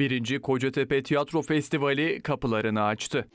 Birinci Kocatepe Tiyatro Festivali kapılarını açtı.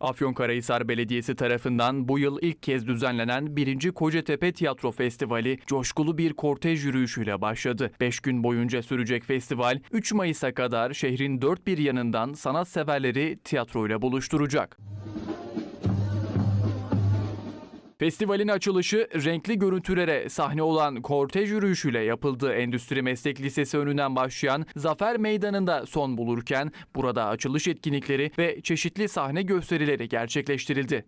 Afyonkarahisar Belediyesi tarafından bu yıl ilk kez düzenlenen 1. Kocatepe Tiyatro Festivali coşkulu bir kortej yürüyüşüyle başladı. 5 gün boyunca sürecek festival 3 Mayıs'a kadar şehrin dört bir yanından sanatseverleri tiyatroyla buluşturacak. Festivalin açılışı renkli görüntülere sahne olan kortej yürüyüşüyle yapıldı. Endüstri Meslek Lisesi önünden başlayan Zafer Meydanı'nda son bulurken burada açılış etkinlikleri ve çeşitli sahne gösterileri gerçekleştirildi.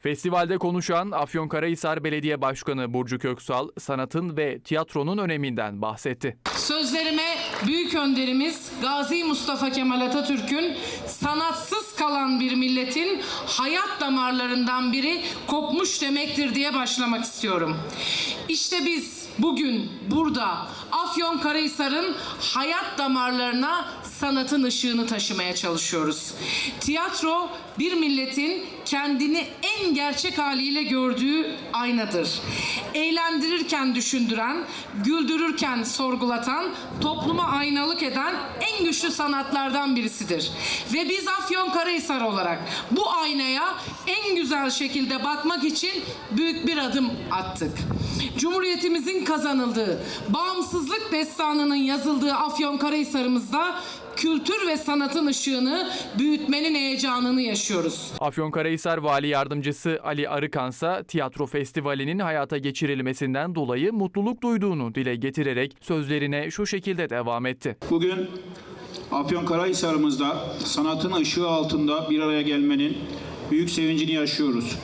Festivalde konuşan Afyonkarahisar Belediye Başkanı Burcu Köksal, sanatın ve tiyatronun öneminden bahsetti. Sözlerime büyük önderimiz Gazi Mustafa Kemal Atatürk'ün sanatsız kalan bir milletin hayat damarlarından biri kopmuş demektir diye başlamak istiyorum. İşte biz bugün burada Afyonkarahisar'ın hayat damarlarına sanatın ışığını taşımaya çalışıyoruz. Tiyatro bir milletin kendini en gerçek haliyle gördüğü aynadır. Eğlendirirken düşündüren, güldürürken sorgulatan, topluma aynalık eden en güçlü sanatlardan birisidir. Ve biz Afyonkarahisar olarak bu aynaya en güzel şekilde bakmak için büyük bir adım attık. Cumhuriyetimizin kazanıldığı, bağımsızlık destanının yazıldığı Afyonkarahisar'ımızda kültür ve sanatın ışığını büyütmenin heyecanını yaşıyoruz. Afyonkarahisar Vali Yardımcısı Ali Arıkansa tiyatro festivalinin hayata geçirilmesinden dolayı mutluluk duyduğunu dile getirerek sözlerine şu şekilde devam etti. Bugün Afyonkarahisar'ımızda sanatın ışığı altında bir araya gelmenin büyük sevincini yaşıyoruz.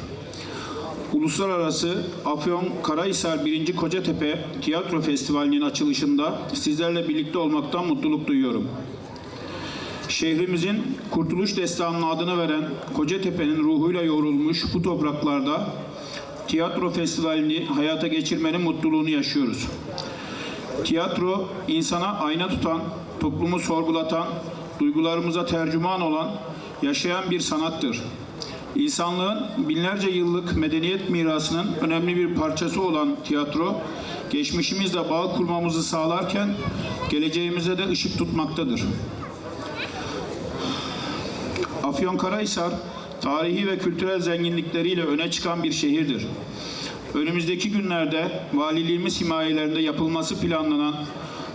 Uluslararası Afyonkarahisar 1. Kocatepe Tiyatro Festivali'nin açılışında sizlerle birlikte olmaktan mutluluk duyuyorum. Şehrimizin Kurtuluş Destanı'nın adını veren Kocatepe'nin ruhuyla yoğrulmuş bu topraklarda tiyatro festivalini hayata geçirmenin mutluluğunu yaşıyoruz. Tiyatro insana ayna tutan, toplumu sorgulatan, duygularımıza tercüman olan, yaşayan bir sanattır. İnsanlığın binlerce yıllık medeniyet mirasının önemli bir parçası olan tiyatro, geçmişimizle bağ kurmamızı sağlarken geleceğimize de ışık tutmaktadır. Afyonkarahisar tarihi ve kültürel zenginlikleriyle öne çıkan bir şehirdir. Önümüzdeki günlerde valiliğimiz himayelerinde yapılması planlanan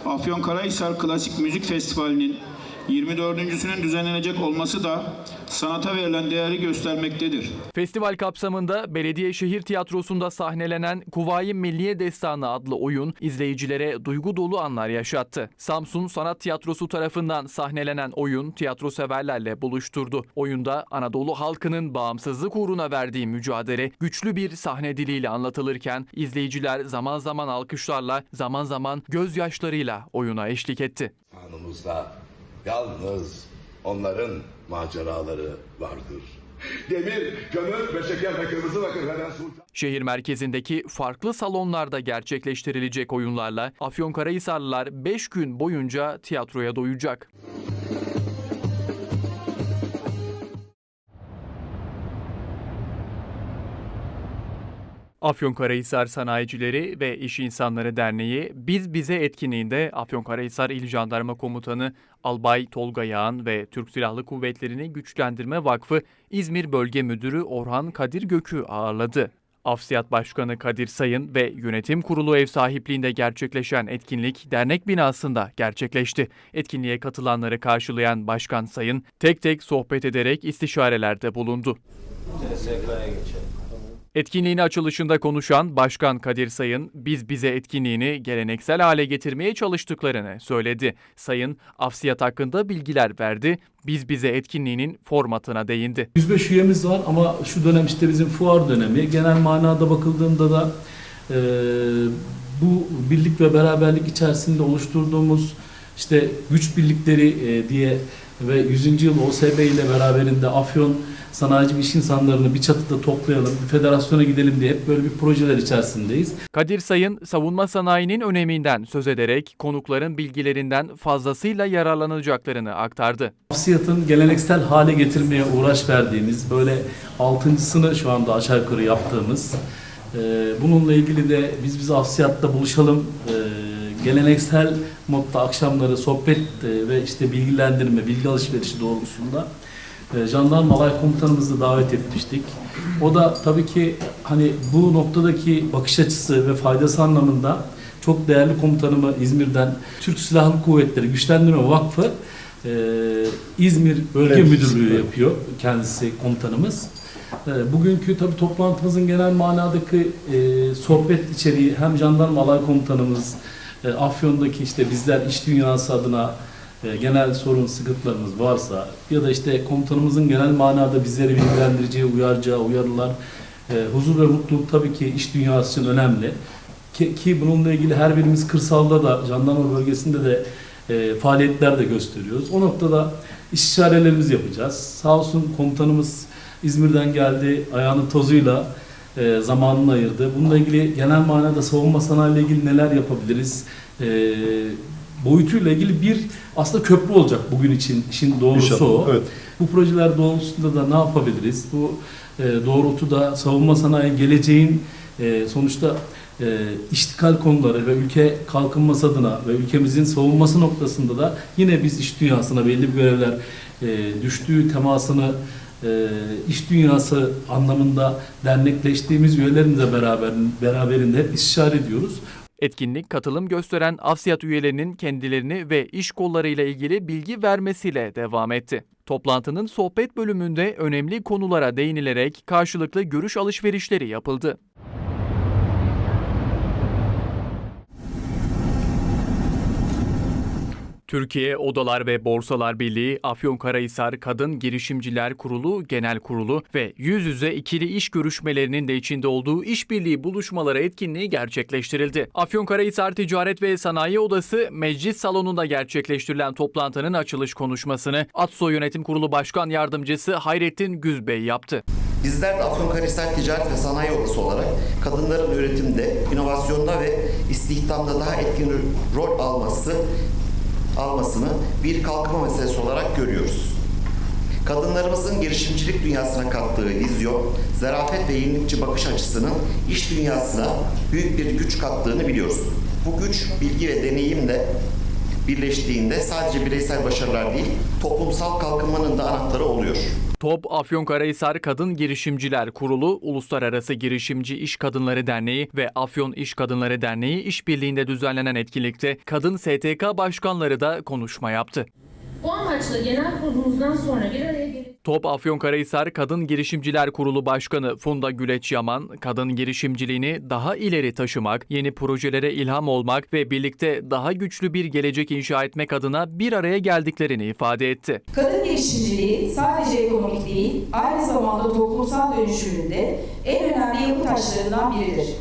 Afyonkarahisar Klasik Müzik Festivali'nin 24.sünün düzenlenecek olması da sanata verilen değeri göstermektedir. Festival kapsamında Belediye Şehir Tiyatrosu'nda sahnelenen Kuvayi Milliye Destanı adlı oyun izleyicilere duygu dolu anlar yaşattı. Samsun Sanat Tiyatrosu tarafından sahnelenen oyun tiyatro severlerle buluşturdu. Oyunda Anadolu halkının bağımsızlık uğruna verdiği mücadele güçlü bir sahne diliyle anlatılırken izleyiciler zaman zaman alkışlarla zaman zaman gözyaşlarıyla oyuna eşlik etti. Kanımızda yalnız onların maceraları vardır. Demir, kömür ve şeker ve kırmızı bakır veren. Şehir merkezindeki farklı salonlarda gerçekleştirilecek oyunlarla Afyonkarahisarlılar 5 gün boyunca tiyatroya doyacak. Afyonkarahisar Sanayicileri ve İş İnsanları Derneği Biz Bize etkinliğinde Afyonkarahisar İl Jandarma Komutanı Albay Tolga Yağan ve Türk Silahlı Kuvvetleri'ni Güçlendirme Vakfı İzmir Bölge Müdürü Orhan Kadir Gök'ü ağırladı. Afsiyat Başkanı Kadir Sayın ve Yönetim Kurulu ev sahipliğinde gerçekleşen etkinlik dernek binasında gerçekleşti. Etkinliğe katılanları karşılayan Başkan Sayın tek tek sohbet ederek istişarelerde bulundu. Etkinliğin açılışında konuşan Başkan Kadir Sayın, biz bize etkinliğini geleneksel hale getirmeye çalıştıklarını söyledi. Sayın, Afsiyat hakkında bilgiler verdi, biz bize etkinliğinin formatına değindi. 105 üyemiz var ama şu dönem işte bizim fuar dönemi. Genel manada bakıldığında da e, bu birlik ve beraberlik içerisinde oluşturduğumuz işte güç birlikleri e, diye ve 100. yıl OSB ile beraberinde Afyon sanayici ve iş insanlarını bir çatıda toplayalım, bir federasyona gidelim diye hep böyle bir projeler içerisindeyiz. Kadir Sayın, savunma sanayinin öneminden söz ederek konukların bilgilerinden fazlasıyla yararlanacaklarını aktardı. Afsiyat'ın geleneksel hale getirmeye uğraş verdiğimiz, böyle altıncısını şu anda aşağı yukarı yaptığımız E, bununla ilgili de biz biz Asyat'ta buluşalım. E, geleneksel modda akşamları sohbet e, ve işte bilgilendirme, bilgi alışverişi doğrultusunda e, Jandarma Alay Komutanımızı davet etmiştik. O da tabii ki hani bu noktadaki bakış açısı ve faydası anlamında çok değerli komutanımı İzmir'den Türk Silahlı Kuvvetleri Güçlendirme Vakfı e, İzmir Bölge Evet, Müdürlüğü yapıyor kendisi komutanımız. E, bugünkü tabii toplantımızın genel manadaki e, sohbet içeriği hem Jandarma Alay Komutanımız e, Afyon'daki işte bizler iş dünyası adına e, genel sorun sıkıntılarımız varsa ya da işte komutanımızın genel manada bizleri bilgilendireceği, uyaracağı uyarılar, e, huzur ve mutluluk tabii ki iş dünyası için önemli. Ki, bununla ilgili her birimiz kırsalda da, jandarma bölgesinde de e, faaliyetler de gösteriyoruz. O noktada istişarelerimizi yapacağız. Sağ olsun komutanımız İzmir'den geldi, ayağının tozuyla e, zamanını ayırdı. Bununla ilgili genel manada savunma sanayi ilgili neler yapabiliriz? E, boyutuyla ilgili bir aslında köprü olacak bugün için işin doğrusu İnşallah, o. evet. Bu projeler doğrultusunda da ne yapabiliriz? Bu e, doğrultuda savunma sanayi geleceğin e, sonuçta e, iştikal konuları ve ülke kalkınması adına ve ülkemizin savunması noktasında da yine biz iş dünyasına belli bir görevler e, düştüğü temasını e, iş dünyası anlamında dernekleştiğimiz üyelerimizle beraber beraberinde hep istişare ediyoruz. Etkinlik katılım gösteren Afsiyat üyelerinin kendilerini ve iş kollarıyla ilgili bilgi vermesiyle devam etti. Toplantının sohbet bölümünde önemli konulara değinilerek karşılıklı görüş alışverişleri yapıldı. Türkiye Odalar ve Borsalar Birliği, Afyonkarahisar Kadın Girişimciler Kurulu Genel Kurulu ve yüz yüze ikili iş görüşmelerinin de içinde olduğu işbirliği buluşmaları etkinliği gerçekleştirildi. Afyonkarahisar Ticaret ve Sanayi Odası Meclis Salonu'nda gerçekleştirilen toplantının açılış konuşmasını ATSO Yönetim Kurulu Başkan Yardımcısı Hayrettin Güzbey yaptı. Bizler Afyonkarahisar Ticaret ve Sanayi Odası olarak kadınların üretimde, inovasyonda ve istihdamda daha etkin rol alması almasını bir kalkınma meselesi olarak görüyoruz. Kadınlarımızın girişimcilik dünyasına kattığı vizyon, zarafet ve yenilikçi bakış açısının iş dünyasına büyük bir güç kattığını biliyoruz. Bu güç, bilgi ve deneyimle birleştiğinde sadece bireysel başarılar değil, toplumsal kalkınmanın da anahtarı oluyor. TOP Afyonkarahisar Kadın Girişimciler Kurulu, Uluslararası Girişimci İş Kadınları Derneği ve Afyon İş Kadınları Derneği işbirliğinde düzenlenen etkinlikte kadın STK başkanları da konuşma yaptı. Bu amaçla genel kurulumuzdan sonra bir araya Top Afyonkarahisar Kadın Girişimciler Kurulu Başkanı Funda Güleç Yaman, kadın girişimciliğini daha ileri taşımak, yeni projelere ilham olmak ve birlikte daha güçlü bir gelecek inşa etmek adına bir araya geldiklerini ifade etti. Kadın girişimciliği sadece ekonomik değil, aynı zamanda toplumsal dönüşümünde en önemli yapı taşlarından biridir.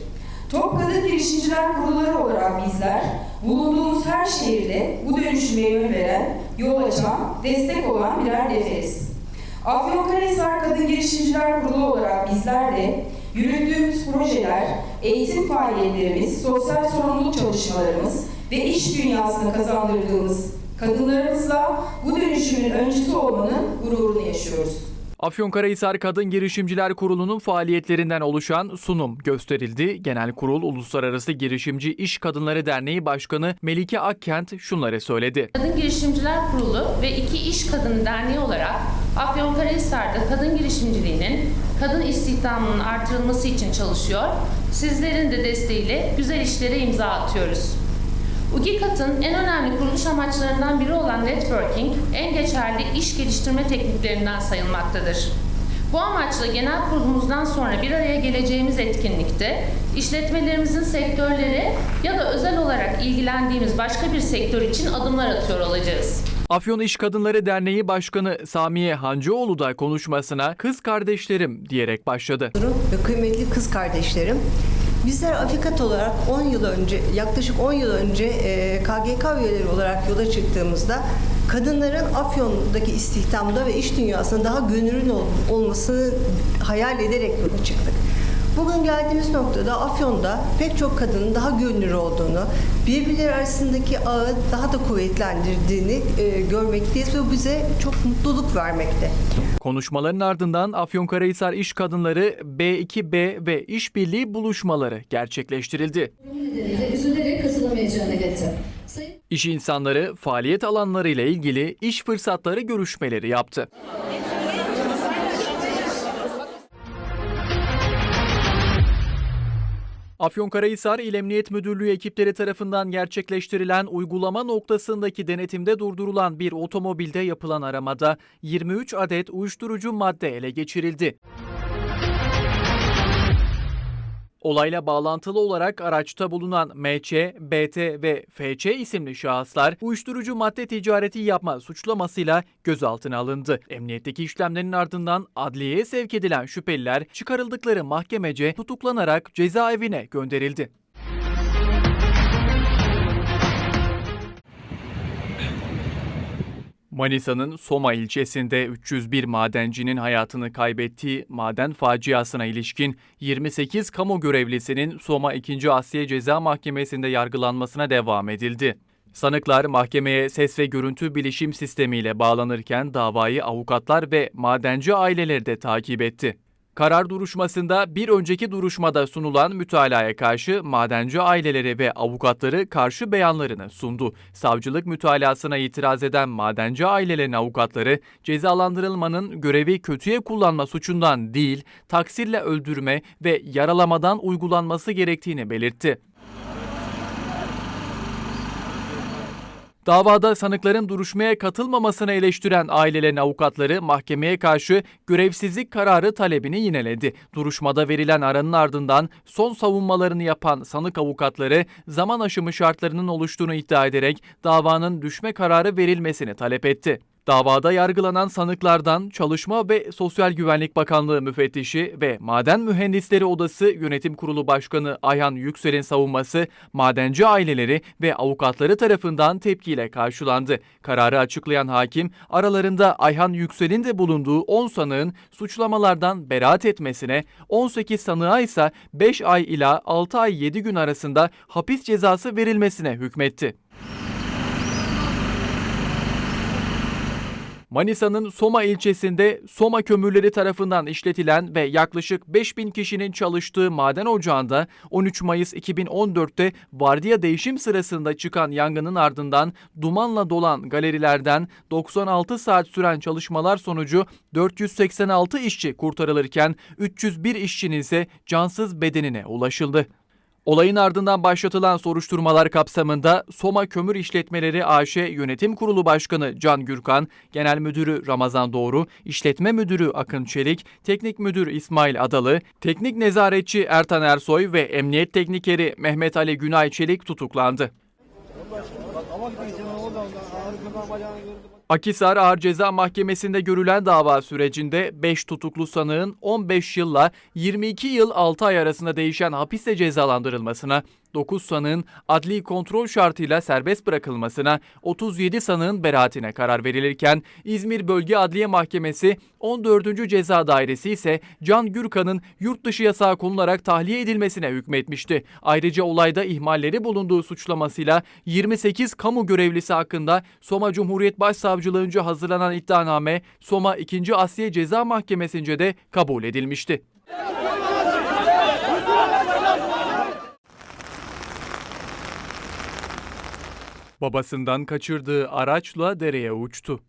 Top Kadın Girişimciler Kurulları olarak bizler, bulunduğumuz her şehirde bu dönüşüme yön veren, yol açan, destek olan birer defteriz. Afyonkarahisar Kadın Girişimciler Kurulu olarak bizler de yürüttüğümüz projeler, eğitim faaliyetlerimiz, sosyal sorumluluk çalışmalarımız ve iş dünyasına kazandırdığımız kadınlarımızla bu dönüşümün öncüsü olmanın gururunu yaşıyoruz. Afyonkarahisar Kadın Girişimciler Kurulu'nun faaliyetlerinden oluşan sunum gösterildi. Genel Kurul Uluslararası Girişimci İş Kadınları Derneği Başkanı Melike Akkent şunları söyledi. Kadın Girişimciler Kurulu ve iki İş Kadını Derneği olarak Afyonkarahisar'da kadın girişimciliğinin, kadın istihdamının artırılması için çalışıyor. Sizlerin de desteğiyle güzel işlere imza atıyoruz. UGİKAT'ın en önemli kuruluş amaçlarından biri olan networking, en geçerli iş geliştirme tekniklerinden sayılmaktadır. Bu amaçla genel kurulumuzdan sonra bir araya geleceğimiz etkinlikte işletmelerimizin sektörleri ya da özel olarak ilgilendiğimiz başka bir sektör için adımlar atıyor olacağız. Afyon İş Kadınları Derneği Başkanı Samiye Hancıoğlu da konuşmasına kız kardeşlerim diyerek başladı. kıymetli kız kardeşlerim. Bizler Afikat olarak 10 yıl önce, yaklaşık 10 yıl önce e, KGK üyeleri olarak yola çıktığımızda kadınların Afyon'daki istihdamda ve iş dünyasında daha gönüllü ol- olmasını hayal ederek yola çıktık. Bugün geldiğimiz noktada Afyon'da pek çok kadının daha görünür olduğunu, birbirleri arasındaki ağı daha da kuvvetlendirdiğini e, görmekteyiz ve bize çok mutluluk vermekte. Konuşmaların ardından Afyonkarahisar İş Kadınları B2B ve işbirliği buluşmaları gerçekleştirildi. İş insanları faaliyet alanları ile ilgili iş fırsatları görüşmeleri yaptı. Afyonkarahisar İl Emniyet Müdürlüğü ekipleri tarafından gerçekleştirilen uygulama noktasındaki denetimde durdurulan bir otomobilde yapılan aramada 23 adet uyuşturucu madde ele geçirildi. Olayla bağlantılı olarak araçta bulunan MC, BT ve FC isimli şahıslar uyuşturucu madde ticareti yapma suçlamasıyla gözaltına alındı. Emniyetteki işlemlerin ardından adliyeye sevk edilen şüpheliler çıkarıldıkları mahkemece tutuklanarak cezaevine gönderildi. Manisa'nın Soma ilçesinde 301 madencinin hayatını kaybettiği maden faciasına ilişkin 28 kamu görevlisinin Soma 2. Asya Ceza Mahkemesi'nde yargılanmasına devam edildi. Sanıklar mahkemeye ses ve görüntü bilişim sistemiyle bağlanırken davayı avukatlar ve madenci aileleri de takip etti. Karar duruşmasında bir önceki duruşmada sunulan mütalaya karşı madenci aileleri ve avukatları karşı beyanlarını sundu. Savcılık mütalasına itiraz eden madenci ailelerin avukatları cezalandırılmanın görevi kötüye kullanma suçundan değil, taksirle öldürme ve yaralamadan uygulanması gerektiğini belirtti. Davada sanıkların duruşmaya katılmamasını eleştiren ailelerin avukatları mahkemeye karşı görevsizlik kararı talebini yineledi. Duruşmada verilen aranın ardından son savunmalarını yapan sanık avukatları zaman aşımı şartlarının oluştuğunu iddia ederek davanın düşme kararı verilmesini talep etti. Davada yargılanan sanıklardan Çalışma ve Sosyal Güvenlik Bakanlığı müfettişi ve Maden Mühendisleri Odası Yönetim Kurulu Başkanı Ayhan Yüksel'in savunması madenci aileleri ve avukatları tarafından tepkiyle karşılandı. Kararı açıklayan hakim aralarında Ayhan Yüksel'in de bulunduğu 10 sanığın suçlamalardan beraat etmesine, 18 sanığa ise 5 ay ila 6 ay 7 gün arasında hapis cezası verilmesine hükmetti. Manisa'nın Soma ilçesinde Soma kömürleri tarafından işletilen ve yaklaşık 5000 kişinin çalıştığı maden ocağında 13 Mayıs 2014'te vardiya değişim sırasında çıkan yangının ardından dumanla dolan galerilerden 96 saat süren çalışmalar sonucu 486 işçi kurtarılırken 301 işçinin ise cansız bedenine ulaşıldı. Olayın ardından başlatılan soruşturmalar kapsamında Soma Kömür İşletmeleri AŞ Yönetim Kurulu Başkanı Can Gürkan, Genel Müdürü Ramazan Doğru, İşletme Müdürü Akın Çelik, Teknik Müdür İsmail Adalı, Teknik Nezaretçi Ertan Ersoy ve Emniyet Teknikeri Mehmet Ali Günay Çelik tutuklandı. Akisar Ağır Ceza Mahkemesi'nde görülen dava sürecinde 5 tutuklu sanığın 15 yılla 22 yıl 6 ay arasında değişen hapiste cezalandırılmasına, 9 sanığın adli kontrol şartıyla serbest bırakılmasına, 37 sanığın beraatine karar verilirken İzmir Bölge Adliye Mahkemesi 14. Ceza Dairesi ise Can Gürkan'ın yurt dışı yasağı konularak tahliye edilmesine hükmetmişti. Ayrıca olayda ihmalleri bulunduğu suçlamasıyla 28 kamu görevlisi hakkında Soma Cumhuriyet Başsavcılığınca hazırlanan iddianame Soma 2. Asya Ceza Mahkemesi'nce de kabul edilmişti. Babasından kaçırdığı araçla dereye uçtu.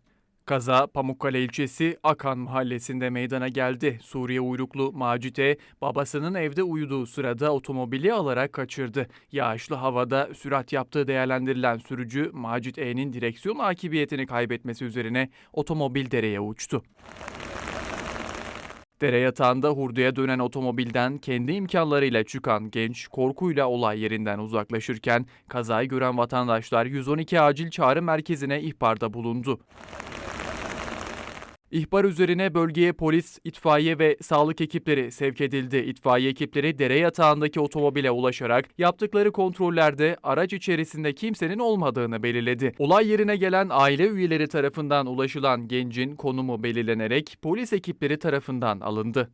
Kaza Pamukkale ilçesi Akan mahallesinde meydana geldi. Suriye uyruklu Macit'e babasının evde uyuduğu sırada otomobili alarak kaçırdı. Yağışlı havada sürat yaptığı değerlendirilen sürücü Macit E'nin direksiyon akibiyetini kaybetmesi üzerine otomobil dereye uçtu. Dere yatağında hurduya dönen otomobilden kendi imkanlarıyla çıkan genç korkuyla olay yerinden uzaklaşırken kazayı gören vatandaşlar 112 acil çağrı merkezine ihbarda bulundu. İhbar üzerine bölgeye polis, itfaiye ve sağlık ekipleri sevk edildi. İtfaiye ekipleri dere yatağındaki otomobile ulaşarak yaptıkları kontrollerde araç içerisinde kimsenin olmadığını belirledi. Olay yerine gelen aile üyeleri tarafından ulaşılan gencin konumu belirlenerek polis ekipleri tarafından alındı.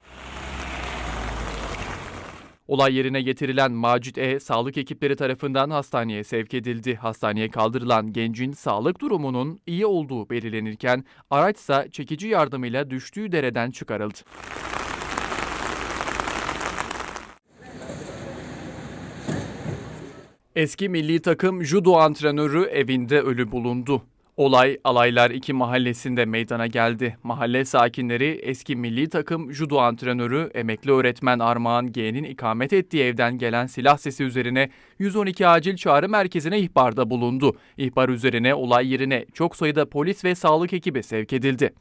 Olay yerine getirilen Macit E. sağlık ekipleri tarafından hastaneye sevk edildi. Hastaneye kaldırılan gencin sağlık durumunun iyi olduğu belirlenirken araçsa çekici yardımıyla düştüğü dereden çıkarıldı. Eski milli takım judo antrenörü evinde ölü bulundu. Olay Alaylar 2 mahallesinde meydana geldi. Mahalle sakinleri eski milli takım judo antrenörü emekli öğretmen Armağan G'nin ikamet ettiği evden gelen silah sesi üzerine 112 acil çağrı merkezine ihbarda bulundu. İhbar üzerine olay yerine çok sayıda polis ve sağlık ekibi sevk edildi.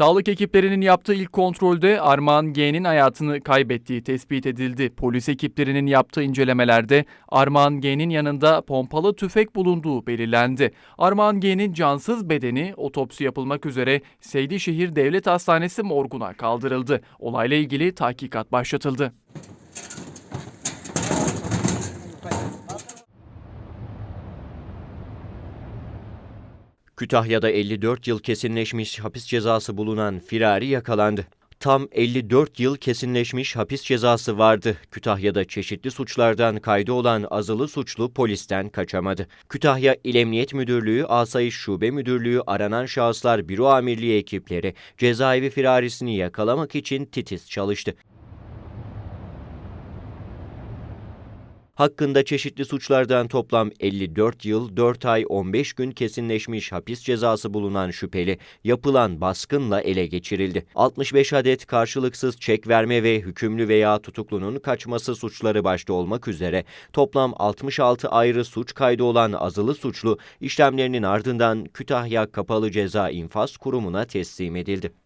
Sağlık ekiplerinin yaptığı ilk kontrolde Armağan G'nin hayatını kaybettiği tespit edildi. Polis ekiplerinin yaptığı incelemelerde Armağan G'nin yanında pompalı tüfek bulunduğu belirlendi. Armağan G'nin cansız bedeni otopsi yapılmak üzere Seydişehir Devlet Hastanesi morguna kaldırıldı. Olayla ilgili tahkikat başlatıldı. Kütahya'da 54 yıl kesinleşmiş hapis cezası bulunan firari yakalandı. Tam 54 yıl kesinleşmiş hapis cezası vardı. Kütahya'da çeşitli suçlardan kaydı olan azılı suçlu polisten kaçamadı. Kütahya İl Emniyet Müdürlüğü, Asayiş Şube Müdürlüğü, aranan şahıslar büro amirliği ekipleri cezaevi firarisini yakalamak için titiz çalıştı. Hakkında çeşitli suçlardan toplam 54 yıl 4 ay 15 gün kesinleşmiş hapis cezası bulunan şüpheli yapılan baskınla ele geçirildi. 65 adet karşılıksız çek verme ve hükümlü veya tutuklunun kaçması suçları başta olmak üzere toplam 66 ayrı suç kaydı olan azılı suçlu işlemlerinin ardından Kütahya Kapalı Ceza İnfaz Kurumu'na teslim edildi.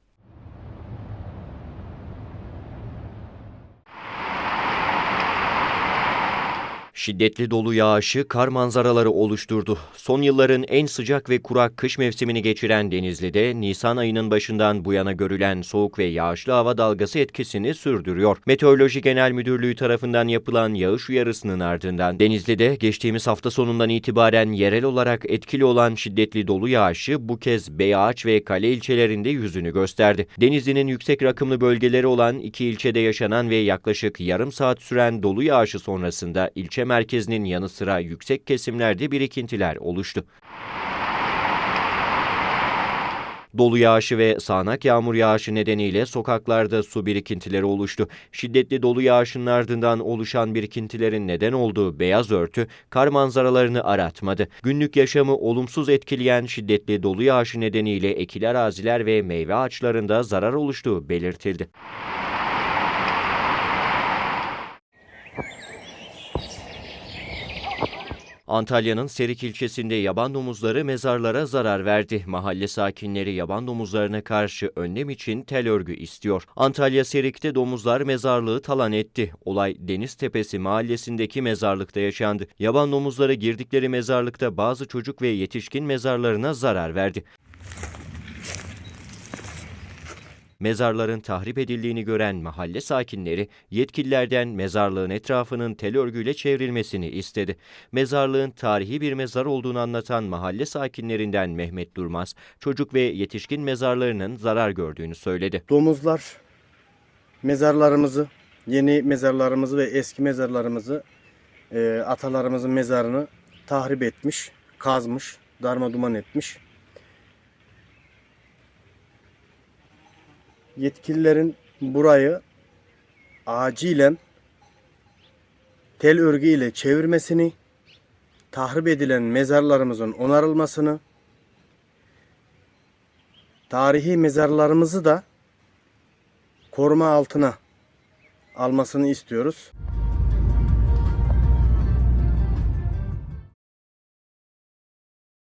Şiddetli dolu yağışı kar manzaraları oluşturdu. Son yılların en sıcak ve kurak kış mevsimini geçiren Denizli'de Nisan ayının başından bu yana görülen soğuk ve yağışlı hava dalgası etkisini sürdürüyor. Meteoroloji Genel Müdürlüğü tarafından yapılan yağış uyarısının ardından Denizli'de geçtiğimiz hafta sonundan itibaren yerel olarak etkili olan şiddetli dolu yağışı bu kez Beyağaç ve Kale ilçelerinde yüzünü gösterdi. Denizli'nin yüksek rakımlı bölgeleri olan iki ilçede yaşanan ve yaklaşık yarım saat süren dolu yağışı sonrasında ilçe merkezinin yanı sıra yüksek kesimlerde birikintiler oluştu. Dolu yağışı ve sağanak yağmur yağışı nedeniyle sokaklarda su birikintileri oluştu. Şiddetli dolu yağışının ardından oluşan birikintilerin neden olduğu beyaz örtü kar manzaralarını aratmadı. Günlük yaşamı olumsuz etkileyen şiddetli dolu yağışı nedeniyle ekili araziler ve meyve ağaçlarında zarar oluştuğu belirtildi. Antalya'nın Serik ilçesinde yaban domuzları mezarlara zarar verdi. Mahalle sakinleri yaban domuzlarına karşı önlem için tel örgü istiyor. Antalya Serik'te domuzlar mezarlığı talan etti. Olay Deniz Tepesi mahallesindeki mezarlıkta yaşandı. Yaban domuzları girdikleri mezarlıkta bazı çocuk ve yetişkin mezarlarına zarar verdi. Mezarların tahrip edildiğini gören mahalle sakinleri yetkililerden mezarlığın etrafının tel örgüyle çevrilmesini istedi. Mezarlığın tarihi bir mezar olduğunu anlatan mahalle sakinlerinden Mehmet Durmaz, çocuk ve yetişkin mezarlarının zarar gördüğünü söyledi. Domuzlar mezarlarımızı, yeni mezarlarımızı ve eski mezarlarımızı, e, atalarımızın mezarını tahrip etmiş, kazmış, darma duman etmiş. Yetkililerin burayı acilen tel örgü ile çevirmesini, tahrip edilen mezarlarımızın onarılmasını, tarihi mezarlarımızı da koruma altına almasını istiyoruz.